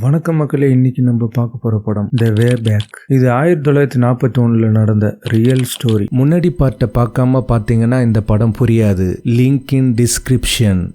வணக்கம் மக்களே இன்னைக்கு நம்ம பார்க்க போற படம் த வே பேக் இது ஆயிரத்தி தொள்ளாயிரத்தி நாற்பத்தி ஒண்ணுல நடந்த ரியல் ஸ்டோரி முன்னாடி பார்ட்ட பார்க்காம பார்த்தீங்கன்னா இந்த படம் புரியாது. லிங்க் இன் டிஸ்கிரிப்ஷன்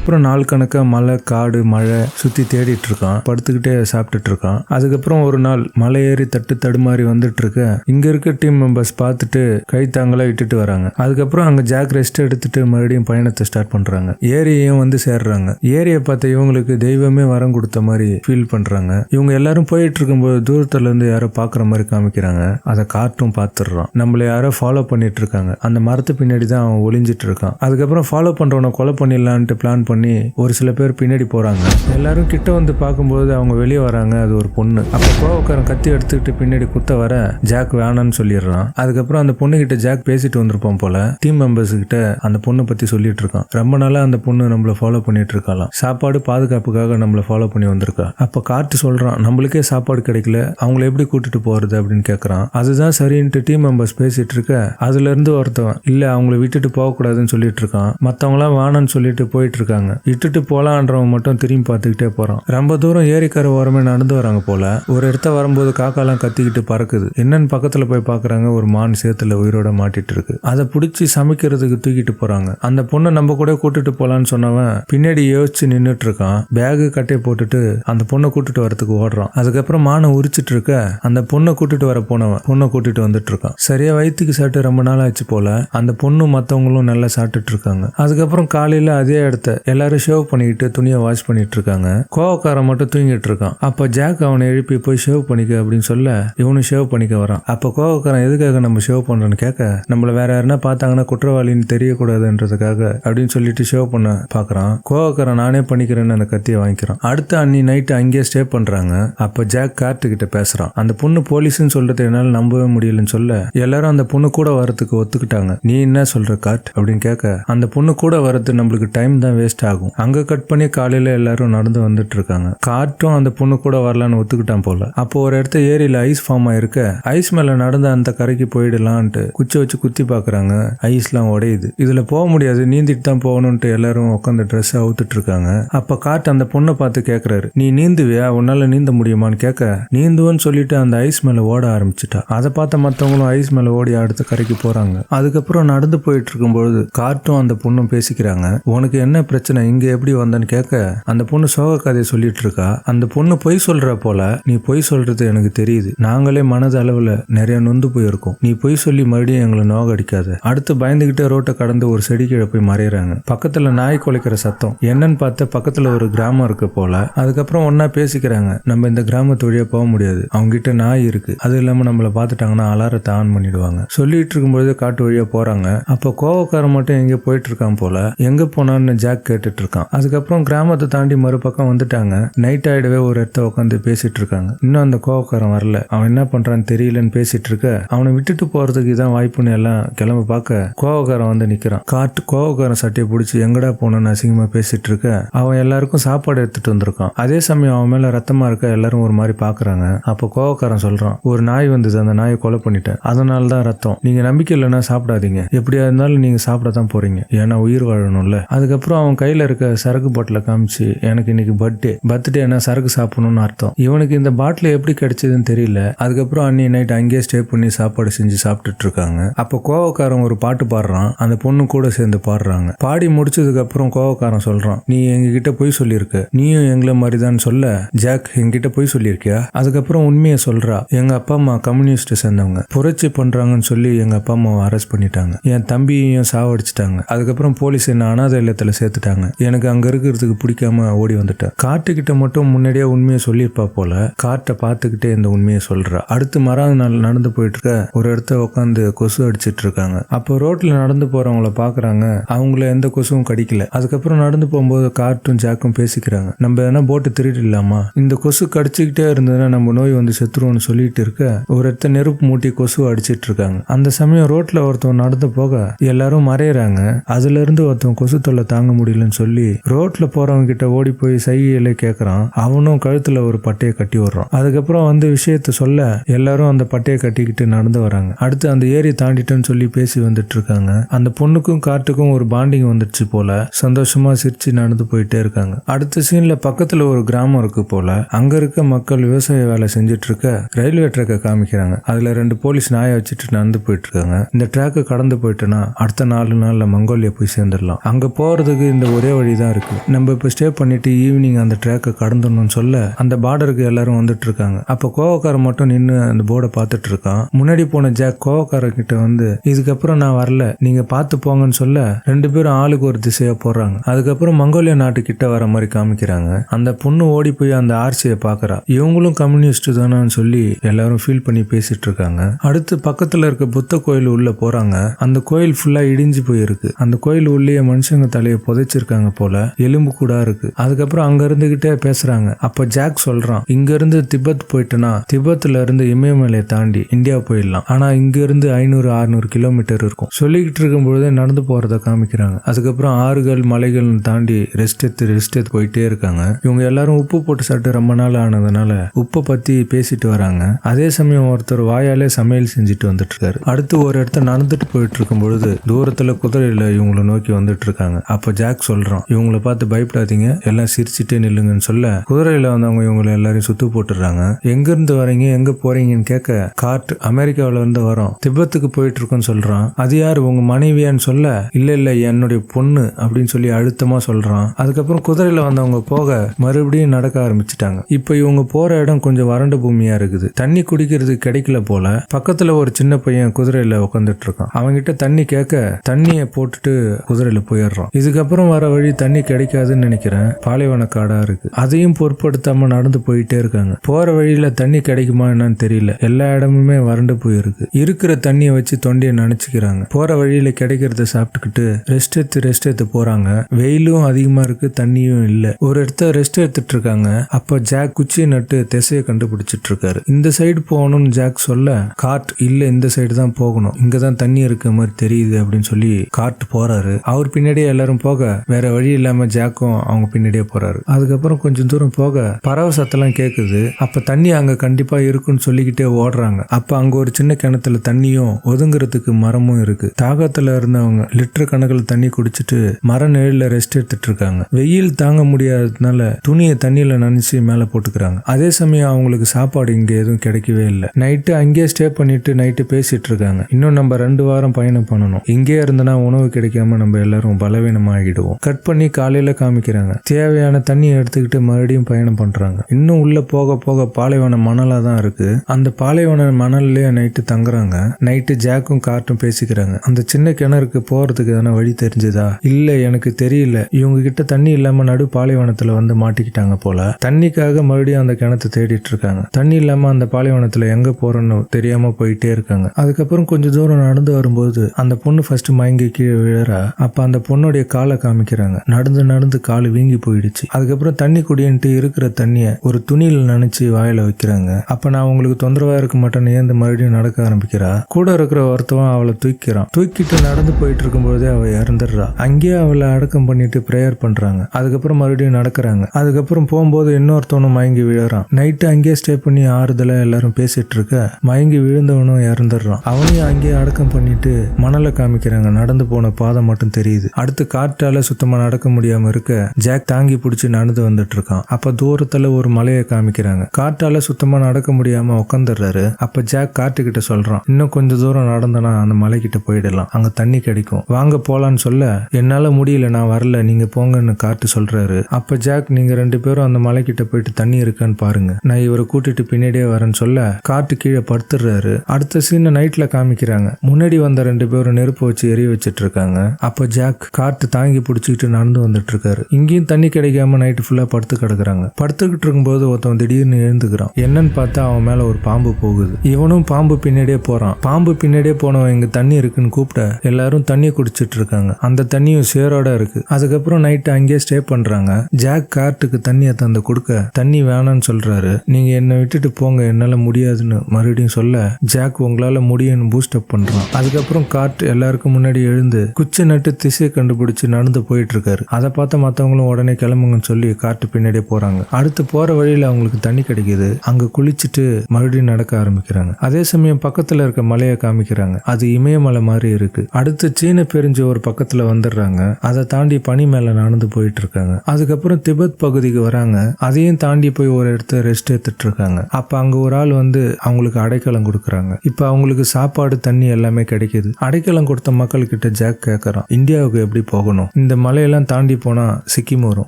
அப்புறம் நாள் கணக்காக மலை காடு மழை சுற்றி தேடிட்டு இருக்கான். படுத்துக்கிட்டே சாப்பிட்டுட்டு இருக்கான். அதுக்கப்புறம் ஒரு நாள் மலை ஏறி தட்டு தடுமாறி வந்துட்டு இருக்க இங்க இருக்க டீம் மெம்பர்ஸ் பார்த்துட்டு கை தாங்களா விட்டுட்டு வராங்க. அதுக்கப்புறம் அங்க ஜாக் ரெஸ்ட் எடுத்துட்டு மறுபடியும் பயணத்தை ஸ்டார்ட் பண்றாங்க. ஏரியையும் வந்து சேர்றாங்க. ஏரியை பார்த்த இவங்களுக்கு தெய்வமே வரம் கொடுத்த மாதிரி ஃபீல் பண்றாங்க. இவங்க எல்லாரும் போயிட்டு இருக்கும்போது தூரத்துல இருந்து யாரோ பாக்குற மாதிரி காமிக்கிறாங்க. அதை காட்டும் பார்த்துடுறான். நம்மள யாரோ ஃபாலோ பண்ணிட்டு இருக்காங்க. அந்த மரத்து பின்னாடி தான் அவன் ஒளிஞ்சிட்டு இருக்கான். அதுக்கப்புறம் ஃபாலோ பண்றவனை கொலை பண்ணிடலான்ட்டு பிளான் பண்ணி ஒரு சில பேர் பின்னாடி போறாங்க. எல்லாரும் கிட்ட வந்து பார்க்கும்போது அவங்க வெளியே வராங்க. அது ஒரு பொண்ணு. அப்ப கோவக்காரன் கத்தி எடுத்துக்கிட்டு பின்னாடி குத்த வர ஜாக் வேணான்னு சொல்லிடுறான். அதுக்கப்புறம் அந்த பொண்ணு கிட்ட ஜாக் பேசிட்டு வந்திருப்பான் போல டீம் மெம்பர்ஸ் கிட்ட அந்த பொண்ணை பத்தி சொல்லிட்டு இருக்கான். ரொம்ப நாளா அந்த பொண்ணு நம்மள ஃபாலோ பண்ணிட்டு இருக்கலாம் சாப்பாடு பாதுகாப்புக்காக நம்மள ஃபாலோ பண்ணி வந்திருக்கா. அப்ப கார்ட்டு சொல்றான் நம்மளுக்கே சாப்பாடு கிடைக்கல. அவங்கள எப்படி கூட்டிட்டு போறது? அப்படின்னு கேக்குறான். அதுதான் சரின்ட்டு டீம் மெம்பர்ஸ் பேசிட்டு இருக்க. அதுல இருந்து ஒருத்தவன் இல்ல அவங்கள விட்டுட்டு போக கூடாதுன்னு சொல்லிட்டு இருக்கான். மற்றவங்களாம் வேணான்னு சொல்லிட்டு போயிட்டு இருக்காங்க. இட்டுட்டு போலான்றவன் மட்டும் திரும்பி பார்த்துக்கிட்டே போறான். ரொம்ப தூரம் ஏரிக்கரை ஓரமே நடந்து வராங்க போல. ஒரு இடத்த வரும்போது காக்காலாம் கத்திக்கிட்டு பறக்குது. என்னன்னு பக்கத்துல போய் பாக்குறாங்க ஒரு மான் சேத்துல உயிரோட மாட்டிட்டு இருக்கு. அதை பிடிச்சி சமைக்கிறதுக்கு தூக்கிட்டு போறாங்க. அந்த பொண்ணை நம்ம கூட கூட்டிட்டு போலான்னு சொன்னவன் பின்னாடி யோசிச்சு நின்றுட்டு இருக்கான். பேகு கட்டையை போட்டுட்டு அந்த பொண்ணை கூட்டிட்டு வரதுக்கு ஓடுறான். அதுக்கப்புறம் மானை உரிச்சிட்டு இருக்க அந்த பொண்ணை கூட்டிட்டு வர போனவன் பொண்ணை கூட்டிட்டு வந்துட்டு இருக்கான். சரியா வயிற்றுக்கு சாப்பிட்டு ரொம்ப நாள் ஆச்சு போல. அந்த பொண்ணும் மற்றவங்களும் நல்லா சாப்பிட்டுட்டு இருக்காங்க. அதுக்கப்புறம் காலையில அதே இடத்த எல்லாரும் ஷேவ் பண்ணிக்கிட்டு துணியை வாஷ் பண்ணிட்டு இருக்காங்க கோவக்காரன் மட்டும் தூங்கிட்டு இருக்கான் அப்ப ஜாக் அவனை எழுப்பி போய் ஷேவ் பண்ணிக்க அப்படின்னு சொல்ல இவனும் ஷேவ் பண்ணிக்க வரான். அப்ப கோவக்காரன் எதுக்காக நம்ம ஷேவ் பண்றோன்னு கேட்க நம்மள வேற யாருன்னா பார்த்தாங்கன்னா குற்றவாளின்னு தெரியக்கூடாதுன்றதுக்காக அப்படின்னு சொல்லிட்டு ஷேவ் பண்ண பாக்குறான் கோவக்காரன் நானே பண்ணிக்கிறேன்னு அந்த கத்தியை வாங்கிக்கிறான். அடுத்த அன்னி நைட்டு அங்கேயே ஸ்டே பண்றாங்க. அப்ப ஜாக் கார்த்து கிட்ட பேசுறான். அந்த பொண்ணு போலீஸ்னு சொல்றது என்னால நம்பவே முடியலன்னு சொல்ல எல்லாரும் அந்த பொண்ணு கூட வரதுக்கு ஒத்துக்கிட்டாங்க. நீ என்ன சொல்ற கார்ட் அப்படின்னு கேட்க அந்த பொண்ணு கூட வரது நம்மளுக்கு டைம் தான் வேஸ்ட் ஆகும். அங்க கட் பண்ணி காலையில எல்லாரும் நடந்து வந்துட்டு இருக்காங்க காற்றும் அந்த பொண்ணு கூட வரலான்னு ஒத்துக்கிட்டான் போல. அப்போ ஒரு இடத்த ஏரியில ஐஸ் ஃபார்ம் ஆயிருக்க. ஐஸ் மேல நடந்து அந்த கரைக்கு போயிடலான்ட்டு குச்சி வச்சு குத்தி பாக்குறாங்க. ஐஸ்லாம் உடையுது. இதுல போக முடியாது. நீந்திட்டு தான் போகணும்ட்டு எல்லாரும் உட்காந்து ட்ரெஸ் அவுத்துட்டு இருக்காங்க அப்ப காட்டு அந்த பொண்ணை பார்த்து கேக்குறாரு. நீ நீந்துவியா? உன்னால நீந்த முடியுமான்னு கேட்க நீந்துவன்னு சொல்லிட்டு அந்த ஐஸ் மேல ஓட ஆரம்பிச்சிட்டா. அதை பார்த்த மத்தவங்களும் ஐஸ் மேல ஓடி அடுத்த கரைக்கு போறாங்க. அதுக்கப்புறம் நடந்து போயிட்டு இருக்கும்பொழுது காட்டும் அந்த பொண்ணும் பேசிக்கிறாங்க. உனக்கு என்ன பிரச்சனை? இங்க எப்படி வந்தேன்னு கேட்க அந்த பொண்ணு சோக கதையை சொல்லிட்டு இருக்கா. அந்த பொண்ணு பொய் சொல்ற போல நீ பொய் சொல்றது எனக்கு தெரியுது. நாங்களே மனது அளவுல நிறைய நொந்து போயிருக்கோம். நீ பொய் சொல்லி மறுபடியும் எங்களை நோக அடிக்காத அடுத்து பயந்துகிட்டே ரோட்டை கடந்து ஒரு செடி கீழே போய் மறையறாங்க. பக்கத்துல நாய் குலைக்கிற சத்தம். என்னன்னு பார்த்த பக்கத்துல ஒரு கிராமம் இருக்கு போல அதுக்கப்புறம் ஒன்னா பேசிக்கிறாங்க. நம்ம இந்த கிராமத்து வழியா போக முடியாது. அவங்க கிட்ட நாய் இருக்கு. அது இல்லாம நம்மள பார்த்துட்டாங்கன்னா அலாரத்தை ஆன் பண்ணிடுவாங்க. சொல்லிட்டு இருக்கும்போது காட்டு வழியா போறாங்க. அப்போ கோவக்காரன் மட்டும் எங்க போயிட்டு இருக்கான் போல எங்க போனான்னு ஜாக் கேட்டுட்டு இருக்கான் அதுக்கப்புறம் கிராமத்தை தாண்டி மறுபக்கம் வந்துட்டாங்க. நைட் ஆயிடவே ஒரு இடத்த உட்காந்து பேசிட்டு இருக்காங்க இன்னும் அந்த கோவக்காரன் வரல. அவன் என்ன பண்றான்னு தெரியலன்னு பேசிட்டு இருக்க அவனை விட்டுட்டு போறதுக்கு இதான் வாய்ப்புன்னு எல்லாம் கிளம்ப பார்க்க கோவக்காரன் வந்து நிக்கிறான். காட்டு கோவக்காரன் சட்டையை பிடிச்சி எங்கடா போனன்னு அசிங்கமா பேசிட்டு இருக்க அவன் எல்லாருக்கும் சாப்பாடு எடுத்துட்டு வந்திருக்கான். அதே சமயம் அவன் மேல ரத்தமா இருக்க எல்லாரும் ஒரு மாதிரி பாக்குறாங்க. அப்போ கோவக்காரன் சொல்றான் ஒரு நாய் வந்தது. அந்த நாயை கொலை பண்ணிட்டேன். அதனால தான் ரத்தம். நீங்க நம்பிக்கை இல்லைன்னா சாப்பிடாதீங்க. எப்படியா இருந்தாலும் நீங்க சாப்பிட தான் போறீங்க. ஏன்னா உயிர் வாழணும்ல. அதுக்கப்புறம் அவன் கையில் இருக்க சரக்கு பாட்டில காமிச்சு எனக்கு இன்னைக்கு பர்த்டே பர்த்டேனா சரக்கு சாப்பிடணும்னு அர்த்தம். இவனுக்கு இந்த பாட்டில் எப்படி கிடைச்சதுன்னு தெரியல. அதுக்கப்புறம் அன்னி நைட் அங்கேயே ஸ்டே பண்ணி சாப்பாடு செஞ்சு சாப்பிட்டுட்டு இருக்காங்க. அப்போ கோவக்காரன் ஒரு பாட்டு பாடுறான். அந்த பொண்ணு கூட சேர்ந்து பாடுறாங்க. பாடி முடிச்சதுக்கு அப்புறம் கோவக்காரன் சொல்றான் நீ எங்ககிட்ட போய் சொல்லியிருக்க. நீயும் எங்களை மாதிரிதான் சொல்ல. ஜாக் என்கிட்ட போய் சொல்லியிருக்கியா? அதுக்கப்புறம் உண்மையை சொல்றா எங்க அப்பா அம்மா கம்யூனிஸ்ட் சேர்ந்தவங்க. புரட்சி பண்றாங்கன்னு சொல்லி எங்க அப்பா அம்மாவை அரெஸ்ட் பண்ணிட்டாங்க. என் தம்பியையும் சாவடிச்சிட்டாங்க. அதுக்கப்புறம் போலீஸ் என்ன அனாதை இல்லத்துல சேர்த்துட்டாங்க. எனக்கு அங்க இருக்கிறதுக்கு பிடிக்காம ஓடி வந்துட்டேன் காட்டுக்கிட்ட மட்டும் முன்னாடியே உண்மையை சொல்லியிருப்பா போல காட்டை பார்த்துக்கிட்டே இந்த உண்மையை சொல்றா. அடுத்து மறாவது நாள் நடந்து போயிட்டு இருக்க ஒரு இடத்த உட்காந்து கொசு அடிச்சிட்டு இருக்காங்க அப்போ ரோட்ல நடந்து போறவங்கள பாக்குறாங்க. அவங்கள எந்த கொசுவும் கடிக்கல. அதுக்கப்புறம் நடந்து போகும்போது காட்டும் ஜாக்கும் பேசிக்கிறாங்க. நம்ம எதனா போட்டு திருடிடலாமா? இந்த கொசு கடிச்சுக்கிட்டே இருந்ததுன்னா நம்ம நோய் வந்து செத்துருவோம்னு சொல்லிட்டு இருக்க ஒரு இடத்த நெருப்பு மூட்டி கொசு அடிச்சிட்டு இருக்காங்க அந்த சமயம் ரோட்ல ஒருத்தவன் நடந்து போக எல்லாரும் மறையறாங்க. அதுல இருந்து ஒருத்தவன் கொசு தொல்லை தாங்க முடியலன்னு அப்படின்னு சொல்லி ரோட்ல போறவங்க கிட்ட ஓடி போய் சைகையில கேட்கறான் அவனும் கழுத்துல ஒரு பட்டையை கட்டி விடுறான் அதுக்கப்புறம் வந்து விஷயத்த சொல்ல எல்லாரும் அந்த பட்டையை கட்டிக்கிட்டு நடந்து வராங்க. அடுத்து அந்த ஏரி தாண்டிட்டேன்னு சொல்லி பேசி வந்துட்டு இருக்காங்க அந்த பொண்ணுக்கும் காட்டுக்கும் ஒரு பாண்டிங் வந்துடுச்சு போல. சந்தோஷமா சிரிச்சு நடந்து போயிட்டே இருக்காங்க. அடுத்த சீன்ல பக்கத்துல ஒரு கிராமம் இருக்கு போல. அங்க இருக்க மக்கள் விவசாய வேலை செஞ்சுட்டு இருக்க ரயில்வே ட்ராக்கை காமிக்கிறாங்க. அதுல ரெண்டு போலீஸ் நாயை வச்சுட்டு நடந்து போயிட்டு இருக்காங்க இந்த ட்ராக்கை கடந்து போயிட்டோன்னா அடுத்த நாலு நாள்ல மங்கோலியா போய் சேர்ந்துடலாம். அங்க போறதுக்கு இந்த ஒரே வழி தான் இருக்கு. நம்ம இப்போ ஸ்டே பண்ணிட்டு ஈவினிங் அந்த ட்ராக்கை கடந்துடணும்னு சொல்ல அந்த பார்டருக்கு எல்லாரும் வந்துட்டு இருக்காங்க. அப்போ கோவக்காரன் மட்டும் நின்று அந்த போர்டை பார்த்துட்டு இருக்கான். முன்னாடி போன ஜாக் கோவக்காரன் கிட்ட வந்து இதுக்கப்புறம் நான் வரல. நீங்க பார்த்து போங்கன்னு சொல்ல ரெண்டு பேரும் ஆளுக்கு ஒரு திசையா போடுறாங்க அதுக்கப்புறம் மங்கோலிய நாட்டு கிட்ட வர மாதிரி காமிக்கிறாங்க. அந்த பொண்ணு ஓடி போய் அந்த ஆர்சியை பாக்குறா இவங்களும் கம்யூனிஸ்ட் தானான்னு சொல்லி எல்லாரும் ஃபீல் பண்ணி பேசிட்டு இருக்காங்க. அடுத்து பக்கத்துல இருக்க புத்த கோயில் உள்ள போறாங்க. அந்த கோயில் ஃபுல்லா இடிஞ்சு போயிருக்கு. அந்த கோயில் உள்ளே மனுஷங்க தலையை புதைச்சு வச்சிருக்காங்க போல. எலும்பு கூட இருக்கு. அதுக்கப்புறம் அங்க இருந்துகிட்டே பேசுறாங்க. அப்ப ஜாக் சொல்றான் இங்க இருந்து திபெத் போயிட்டுனா திபெத்ல இருந்து இமயமலையை தாண்டி இந்தியா போயிடலாம். ஆனா இங்க இருந்து ஐநூறு அறுநூறு கிலோமீட்டர் இருக்கும். சொல்லிக்கிட்டு இருக்கும் பொழுதே நடந்து போறத காமிக்கிறாங்க. அதுக்கப்புறம் ஆறுகள் மலைகள் தாண்டி ரெஸ்ட் எடுத்து ரெஸ்ட் எடுத்து போயிட்டே இருக்காங்க. இவங்க எல்லாரும் உப்பு போட்டு சாப்பிட்டு ரொம்ப நாள் ஆனதுனால உப்பை பத்தி பேசிட்டு வராங்க. அதே சமயம் ஒருத்தர் வாயாலே சமையல் செஞ்சுட்டு வந்துட்டு இருக்காரு அடுத்து ஒரு இடத்த நடந்துட்டு போயிட்டு இருக்கும் பொழுது தூரத்துல குதிரையில இவங்களை நோக்கி வந்துட்டு இருக்காங்க அப்ப ஜாக் சொல்றான். இவங்கள பார்த்து பயப்படாதீங்க. எல்லாம் சிரிச்சுட்டே நில்லுங்கன்னு சொல்ல குதிரையில வந்தவங்க இவங்களை எல்லாரையும் சுத்து போட்டுடுறாங்க. எங்க இருந்து வரீங்க? எங்க போறீங்கன்னு கேட்க கார்ட் அமெரிக்காவில இருந்து வரோம். திபெத்துக்கு போயிட்டு இருக்கோம்னு சொல்றான். அது யார்? உங்க மனைவியான்னு சொல்ல இல்ல இல்ல என்னுடைய பொண்ணு அப்படின்னு சொல்லி அழுத்தமா சொல்றான். அதுக்கப்புறம் குதிரையில வந்தவங்க போக மறுபடியும் நடக்க ஆரம்பிச்சிட்டாங்க. இப்போ இவங்க போற இடம் கொஞ்சம் வறண்ட பூமியா இருக்குது. தண்ணி குடிக்கிறது கிடைக்கல போல பக்கத்துல ஒரு சின்ன பையன் குதிரையில உட்காந்துட்டு இருக்கான். அவன்கிட்ட தண்ணி கேட்க தண்ணியை போட்டுட்டு குதிரையில போயிடுறான். இதுக்கப்புறம் வர வழி தண்ணி கிடைக்காதுன்னு நினைக்கிறேன். பாலைவன காடா இருக்கு. அதையும் பொருட்படுத்தாம நடந்து போயிட்டே இருக்காங்க. போற வழியில தண்ணி கிடைக்குமா என்னன்னு தெரியல. எல்லா இடமுமே வறண்டு போயிருக்கு. இருக்கிற தண்ணியை வச்சு தொண்டையை நினைச்சுக்கிறாங்க. போற வழியில கிடைக்கிறத சாப்பிட்டுக்கிட்டு ரெஸ்ட் எடுத்து ரெஸ்ட் எடுத்து போறாங்க. வெயிலும் அதிகமா இருக்கு தண்ணியும் இல்ல. ஒரு இடத்த ரெஸ்ட் எடுத்துட்டு இருக்காங்க. அப்ப ஜாக் குச்சியை நட்டு திசையை கண்டுபிடிச்சிட்டு இருக்காரு. இந்த சைடு போகணும்னு ஜாக் சொல்ல காட் இல்ல இந்த சைடு தான் போகணும். இங்கே தான் தண்ணி இருக்க மாதிரி தெரியுது அப்படின்னு சொல்லி காட் போறாரு. அவர் பின்னாடியே எல்லாரும் போக வேற வழி இல்லாம ஜாக்கும் அவங்க பின்னாடியே போறாரு. அதுக்கப்புறம் கொஞ்சம் தூரம் போக பறவை சத்தெல்லாம் கேக்குது. அப்ப தண்ணி அங்க கண்டிப்பா இருக்குன்னு சொல்லிக்கிட்டே ஓடுறாங்க. அப்ப அங்க ஒரு சின்ன கிணத்துல தண்ணியும் ஒதுங்குறதுக்கு மரமும் இருக்கு. தாகத்துல இருந்தவங்க லிட்டர் கணக்கில் தண்ணி குடிச்சிட்டு மர நிழல்ல ரெஸ்ட் எடுத்துட்டு இருக்காங்க. வெயில் தாங்க முடியாததுனால துணியை தண்ணியில நனைச்சு மேல போட்டுக்கிறாங்க. அதே சமயம் அவங்களுக்கு சாப்பாடு இங்க எதுவும் கிடைக்கவே இல்லை. நைட்டு அங்கேயே ஸ்டே பண்ணிட்டு நைட்டு பேசிட்டு இருக்காங்க. இன்னும் நம்ம ரெண்டு வாரம் பயணம் பண்ணணும். இங்கே இருந்தனா உணவு கிடைக்காம நம்ம எல்லாரும் பலவீனமாகிடுவோம். கட் பண்ணி காலையில காமிக்கிறாங்க. தேவையான தண்ணியை எடுத்துக்கிட்டு மறுபடியும் பயணம் பண்றாங்க. இன்னும் உள்ள போக போக பாலைவன மணலா தான் இருக்கு. அந்த பாலைவன மணல்லையே நைட்டு தங்குறாங்க. நைட்டு ஜாக்கும் கார்ட்டும் பேசிக்கிறாங்க. அந்த சின்ன கிணறுக்கு போறதுக்கு எதனா வழி தெரிஞ்சதா? இல்ல எனக்கு தெரியல. இவங்க கிட்ட தண்ணி இல்லாம நடு பாலைவனத்துல வந்து மாட்டிக்கிட்டாங்க போல. தண்ணிக்காக மறுபடியும் அந்த கிணத்தை தேடிட்டு இருக்காங்க தண்ணி இல்லாம அந்த பாலைவனத்துல எங்க போறோன்னு தெரியாம போயிட்டே இருக்காங்க. அதுக்கப்புறம் கொஞ்சம் தூரம் நடந்து வரும்போது அந்த பொண்ணு ஃபர்ஸ்ட் மயங்கி கீழே விழறா. அப்ப அந்த பொண்ணுடைய காலை காமிக்கிறாங்க நடந்து நடந்து கால் வீங்கி போயிடுச்சு. அதுக்கப்புறம் தண்ணி குடின்ட்டு இருக்கிற தண்ணிய ஒரு துணியில் நினைச்சு வாயில வைக்கிறாங்க. அப்ப நான் உங்களுக்கு தொந்தரவா இருக்க மாட்டேன்னு ஏந்து மறுபடியும் நடக்க ஆரம்பிக்கிறா. கூட இருக்கிற ஒருத்தவன் அவளை தூக்கிறான். தூக்கிட்டு நடந்து போயிட்டு இருக்கும்போதே அவ இறந்துடுறா. அங்கேயே அவளை அடக்கம் பண்ணிட்டு ப்ரேயர் பண்றாங்க. அதுக்கப்புறம் மறுபடியும் நடக்கிறாங்க. அதுக்கப்புறம் போகும்போது இன்னொருத்தவனும் மயங்கி விழறான். நைட்டு அங்கேயே ஸ்டே பண்ணி ஆறுதலா எல்லாரும் பேசிட்டு இருக்க மயங்கி விழுந்தவனும் இறந்துடுறான். அவனையும் அங்கேயே அடக்கம் பண்ணிட்டு மணலை காமிக்கிறாங்க. நடந்து போன பாதை மட்டும் தெரியுது. அடுத்து காற்றால சுத்தமா நடக்க முடியாம இருக்க ஜாக் தாங்கி பிடிச்சி நடந்து வந்துட்டு இருக்கான். அப்ப தூரத்துல ஒரு மலையை காமிக்கிறாங்க. காற்றால சுத்தமா நடக்க முடியாம உட்காந்துடுறாரு அப்ப ஜாக் காட்டுக்கிட்ட சொல்றான் இன்னும் கொஞ்சம் தூரம் நடந்தனா அந்த மலைக்கிட்ட போயிடலாம். அங்க தண்ணி கிடைக்கும். வாங்க போலான்னு சொல்ல என்னால முடியல நான் வரல. நீங்க போங்கன்னு காட்டு சொல்றாரு. அப்ப ஜாக் நீங்க ரெண்டு பேரும் அந்த மலைக்கிட்ட போயிட்டு தண்ணி இருக்கான்னு பாருங்க. நான் இவரை கூட்டிட்டு பின்னாடியே வரேன்னு சொல்ல காட்டு கீழே படுத்துடுறாரு. அடுத்த சீனை நைட்ல காமிக்கிறாங்க. முன்னாடி வந்த ரெண்டு பேரும் நெருப்பு வச்சு எரிய வச்சிட்டு இருக்காங்க. அப்ப ஜாக் காட்டு தாங்கி பிடிச்சிக்கிட்டு நடந்து வந்துட்டு இருக்காரு இங்கேயும் தண்ணி கிடைக்காம நைட்டு ஃபுல்லா படுத்து கிடக்குறாங்க. படுத்துக்கிட்டு இருக்கும்போது ஒருத்தன் திடீர்னு எழுந்துக்கிறான். என்னன்னு பார்த்தா அவன் மேல ஒரு பாம்பு போகுது. இவனும் பாம்பு பின்னாடியே போறான். பாம்பு பின்னாடியே போனவன் இங்க தண்ணி இருக்குன்னு கூப்பிட்ட. எல்லாரும் தண்ணி குடிச்சிட்டு இருக்காங்க அந்த தண்ணியும் சேரோட இருக்கு. அதுக்கப்புறம் நைட்டு அங்கேயே ஸ்டே பண்றாங்க. ஜாக் கார்ட்டுக்கு தண்ணியை தந்து கொடுக்க தண்ணி வேணாம்னு சொல்றாரு. நீங்க என்னை விட்டுட்டு போங்க. என்னால முடியாதுன்னு மறுபடியும் சொல்ல ஜாக் உங்களால முடியும்னு பூஸ்ட் அப் பண்றான். அதுக்கப்புறம் கார்ட் எல்லாருக்கும் முன்னாடி எழுந்து குச்சி நட்டு திசையை கண்டுபிடிச்சு நடந்து போயிட்டு இருக்காரு அதை பார்த்து மற்றவங்களும் உடனே கிளம்புங்கன்னு சொல்லி காட்டு பின்னாடியே போறாங்க. அடுத்து போற வழியில அவங்களுக்கு தண்ணி கிடைக்குது. அங்க குளிச்சுட்டு மறுபடியும் நடக்க ஆரம்பிக்கிறாங்க. அதே சமயம் பக்கத்துல இருக்க மலையை காமிக்கிறாங்க. அது இமயமலை மாதிரி இருக்கு. அடுத்து சீன பெருஞ்சி ஒரு பக்கத்துல வந்துடுறாங்க. அதை தாண்டி பனி மேல நடந்து போயிட்டு இருக்காங்க அதுக்கப்புறம் திபெத் பகுதிக்கு வராங்க. அதையும் தாண்டி போய் ஒரு இடத்த ரெஸ்ட் எடுத்துட்டு இருக்காங்க அப்ப அங்க ஒரு ஆள் வந்து அவங்களுக்கு அடைக்கலம் கொடுக்குறாங்க. இப்ப அவங்களுக்கு சாப்பாடு தண்ணி எல்லாமே கிடைக்குது. அடைக்கலம் கொடுத்த மக்கள் கிட்ட ஜாக் கேட்கறான் இந்தியாவுக்கு எப்படி போகணும்? இந்த மலையெல்லாம் தாண்டி போனா சிக்கிம் வரும்.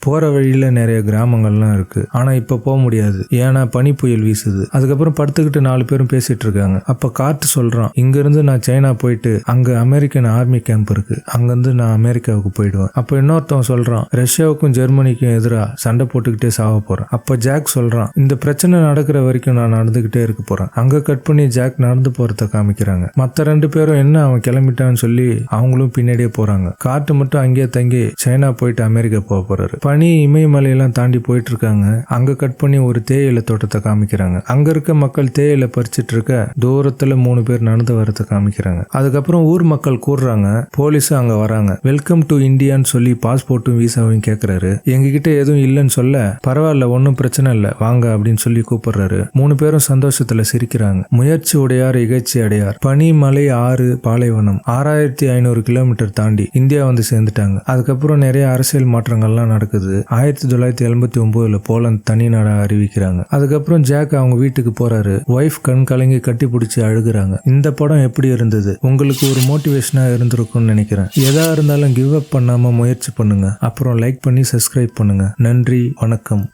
போற வழியில நிறைய கிராமங்கள்லாம் இருக்கு. ஆனா இப்ப போக முடியாது. ஏன்னா பனி புயல் வீசுது. அதுக்கப்புறம் படுத்துக்கிட்டு நாலு பேரும் பேசிட்டு இருக்காங்க. அப்ப கார்ட் சொல்றான் இங்க இருந்து நான் சைனா போயிட்டு அங்க அமெரிக்கன் ஆர்மி கேம்ப் இருக்கு. அங்கிருந்து நான் அமெரிக்காவுக்கு போயிடுவேன். அப்ப இன்னொருத்தவன் சொல்றான் ரஷ்யாவுக்கும் ஜெர்மனிக்கும் எதிராக சண்டை போட்டுக்கிட்டே சாக போறேன். அப்ப ஜாக் சொல்றான் இந்த பிரச்சனை நடக்கிற வரைக்கும் நான் நடந்துகிட்டே இருக்க போறேன். அங்க கட் பண்ணி ஜாக் நடந்து போறத காமிக்கிறாங்க. மத்த ரெண்டு பேரும் என்ன அவன் கிளம்பிட்டான்னு சொல்லி அவங்களும் பின்னாடியே போறாங்க. காட்டு மட்டும் அங்கேயே தங்கி சைனா போயிட்டு அமெரிக்கா போக போறாரு. பனி இமயமலையெல்லாம் தாண்டி போயிட்டு இருக்காங்க அங்க கட் பண்ணி ஒரு தேயிலை தோட்டத்தை காமிக்கிறாங்க. அங்க இருக்க மக்கள் தேயிலை பறிச்சிட்டு இருக்க தூரத்துல மூணு பேர் நடந்து வரத காமிக்கிறாங்க. அதுக்கப்புறம் ஊர் மக்கள் கூடுறாங்க போலீஸும் அங்க வராங்க. வெல்கம் டு இந்தியான்னு சொல்லி பாஸ்போர்ட்டும் வீசாவையும் கேட்கிறாரு எங்ககிட்ட எதுவும் இல்லைன்னு சொல்ல பரவாயில்ல ஒன்றும் பிரச்சனை இல்லை. வாங்க அப்படின்னு சொல்லி கூப்பிடுறாரு. மூணு பேரும் சந்தோஷத்துல சிரிக்கிறாங்க. முயற்சி உடையார் இகழ்ச்சி அடையார். பனி மலை ஆறு பாலைவனம். ஆறாயிரத்தி ஐநூறு கிலோமீட்டர் தாண்டி இந்தியா வந்து சேர்ந்துட்டாங்க. அதுக்கு அதுக்கப்புறம் நிறைய அரசியல் மாற்றங்கள்லாம் நடக்குது. ஆயிரத்தி தொள்ளாயிரத்தி எண்பத்தி ஒன்பதுல போலந்து தனி நாடாக அறிவிக்கிறாங்க. அதுக்கப்புறம் ஜாக் அவங்க வீட்டுக்கு போறாரு. ஒய்ஃப் கண் கலங்கி கட்டி பிடிச்சி அழுகுறாங்க. இந்த படம் எப்படி இருந்தது? உங்களுக்கு ஒரு மோட்டிவேஷனா இருந்திருக்கும்னு நினைக்கிறேன். எதா இருந்தாலும் கிவ் அப் பண்ணாம முயற்சி பண்ணுங்க. அப்புறம் லைக் பண்ணி சப்ஸ்கிரைப் பண்ணுங்க. நன்றி வணக்கம்.